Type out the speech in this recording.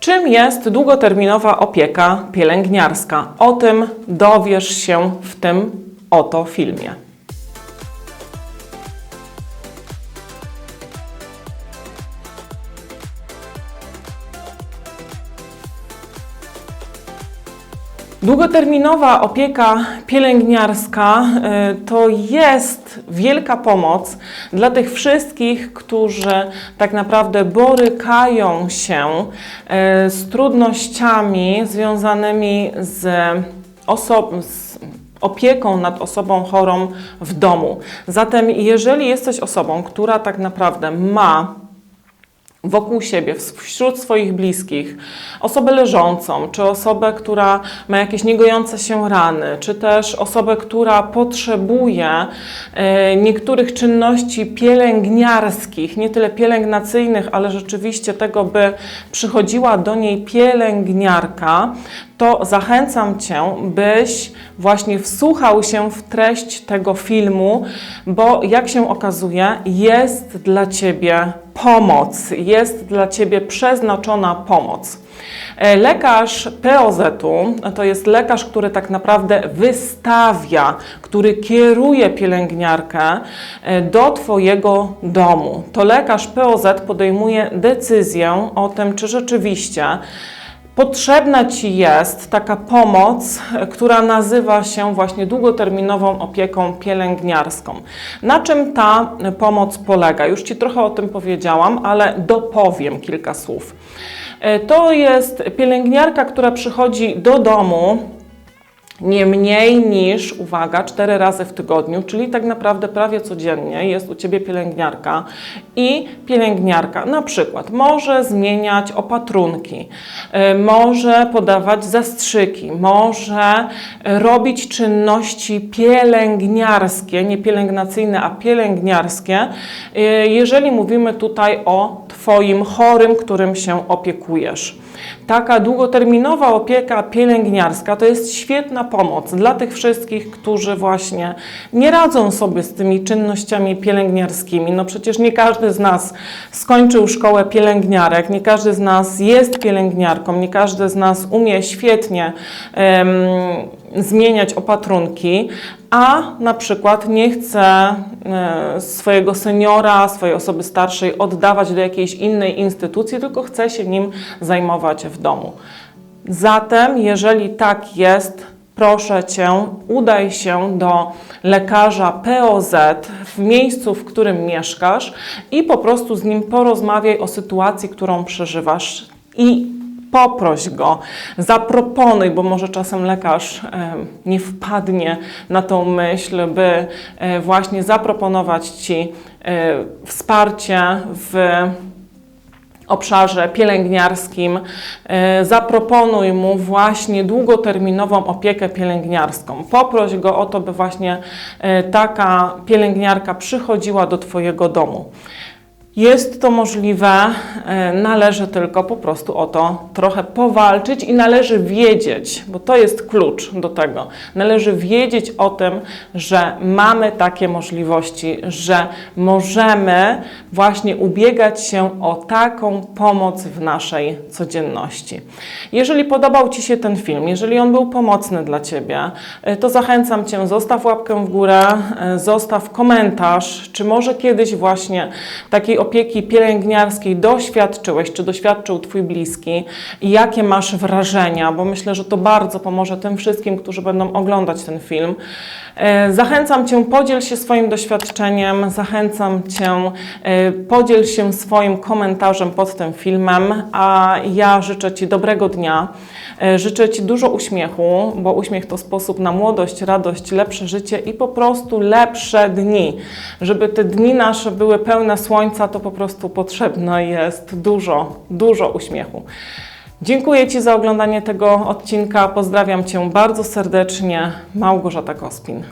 Czym jest długoterminowa opieka pielęgniarska? O tym dowiesz się w tym oto filmie. Długoterminowa opieka pielęgniarska y, to jest wielka pomoc dla tych wszystkich, którzy tak naprawdę borykają się y, z trudnościami związanymi z, opieką nad osobą chorą w domu. Zatem, jeżeli jesteś osobą, która tak naprawdę ma wokół siebie, wśród swoich bliskich, osobę leżącą, czy osobę, która ma jakieś niegojące się rany, czy też osobę, która potrzebuje e, niektórych czynności pielęgniarskich, nie tyle pielęgnacyjnych, ale rzeczywiście tego, by przychodziła do niej pielęgniarka, to zachęcam Cię, byś właśnie wsłuchał się w treść tego filmu, bo jak się okazuje, jest dla Ciebie pomoc, jest dla Ciebie przeznaczona pomoc. E, Lekarz POZ-u to jest lekarz, który tak naprawdę wystawia, który kieruje pielęgniarkę e, do Twojego domu. To lekarz POZ podejmuje decyzję o tym, czy rzeczywiście Potrzebna Ci jest taka pomoc, która nazywa się właśnie długoterminową opieką pielęgniarską. Na czym ta pomoc polega? Już Ci trochę o tym powiedziałam, ale dopowiem kilka słów. E, To jest pielęgniarka, która przychodzi do domu nie mniej niż, uwaga, cztery razy w tygodniu, czyli tak naprawdę prawie codziennie jest u Ciebie pielęgniarka i pielęgniarka na przykład może zmieniać opatrunki, y, może podawać zastrzyki, może robić czynności pielęgniarskie, nie pielęgnacyjne, a pielęgniarskie, y, jeżeli mówimy tutaj o Twoim chorym, którym się opiekujesz. Taka długoterminowa opieka pielęgniarska to jest świetna pomoc dla tych wszystkich, którzy właśnie nie radzą sobie z tymi czynnościami pielęgniarskimi. No przecież nie każdy z nas skończył szkołę pielęgniarek, nie każdy z nas jest pielęgniarką, nie każdy z nas umie świetnie em, zmieniać opatrunki, a na przykład nie chce e, swojego seniora, swojej osoby starszej oddawać do jakiejś innej instytucji, tylko chce się nim zajmować w domu. Zatem, jeżeli tak jest, proszę Cię, udaj się do lekarza POZ w miejscu, w którym mieszkasz i po prostu z nim porozmawiaj o sytuacji, którą przeżywasz i poproś go, zaproponuj, bo może czasem lekarz nie wpadnie na tą myśl, by e, właśnie zaproponować Ci e, wsparcie w obszarze pielęgniarskim, e, zaproponuj mu właśnie długoterminową opiekę pielęgniarską. Poproś go o to, by właśnie e, taka pielęgniarka przychodziła do Twojego domu. Jest to możliwe, e, należy tylko po prostu o to trochę powalczyć i należy wiedzieć, bo to jest klucz do tego. Należy wiedzieć o tym, że mamy takie możliwości, że możemy właśnie ubiegać się o taką pomoc w naszej codzienności. Jeżeli podobał Ci się ten film, jeżeli on był pomocny dla Ciebie, e, to zachęcam Cię, zostaw łapkę w górę, e, zostaw komentarz, czy może kiedyś właśnie takiej opieki pielęgniarskiej doświadczyłeś, czy doświadczył Twój bliski i jakie masz wrażenia, bo myślę, że to bardzo pomoże tym wszystkim, którzy będą oglądać ten film. E, Zachęcam Cię, podziel się swoim doświadczeniem, zachęcam Cię, e, podziel się swoim komentarzem pod tym filmem, a ja życzę Ci dobrego dnia. E, Życzę Ci dużo uśmiechu, bo uśmiech to sposób na młodość, radość, lepsze życie i po prostu lepsze dni. Żeby te dni nasze były pełne słońca, to po prostu potrzebne jest dużo, dużo uśmiechu. Dziękuję Ci za oglądanie tego odcinka. Pozdrawiam Cię bardzo serdecznie. Małgorzata Kospin.